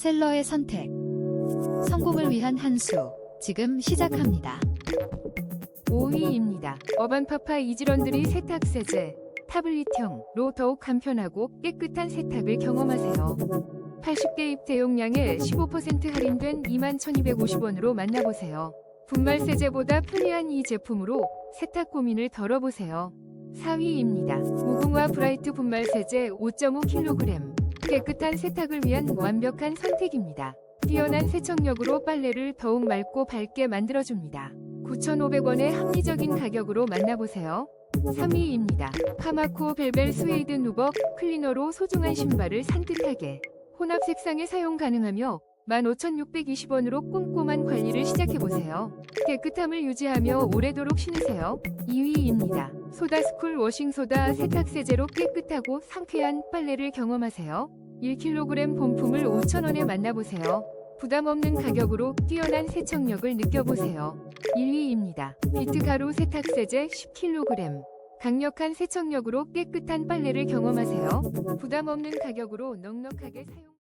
셀러의 선택. 성공을 위한 한 수. 지금 시작합니다. 5위입니다. 어반파파 이지런들이 세탁 세제, 타블릿형로 더욱 간편하고 깨끗한 세탁을 경험하세요. 80개 입 대용량에 15% 할인된 21,250원으로 만나보세요. 분말 세제보다 편리한 이 제품으로 세탁 고민을 덜어보세요. 4위입니다. 무궁화 브라이트 분말 세제 5.5kg. 깨끗한 세탁을 위한 완벽한 선택입니다. 뛰어난 세척력으로 빨래를 더욱 맑고 밝게 만들어줍니다. 9,500원의 합리적인 가격으로 만나보세요. 3위입니다. 카마코 벨벨 스웨이드 누벅 클리너로 소중한 신발을 산뜻하게 혼합 색상에 사용 가능하며 15,620원으로 꼼꼼한 관리를 시작해보세요. 깨끗함을 유지하며 오래도록 신으세요. 2위입니다. 소다스쿨 워싱소다 세탁세제로 깨끗하고 상쾌한 빨래를 경험하세요. 1kg 본품을 5,000원에 만나보세요. 부담 없는 가격으로 뛰어난 세척력을 느껴보세요. 1위입니다. 비트가루 세탁세제 10kg. 강력한 세척력으로 깨끗한 빨래를 경험하세요. 부담 없는 가격으로 넉넉하게 사용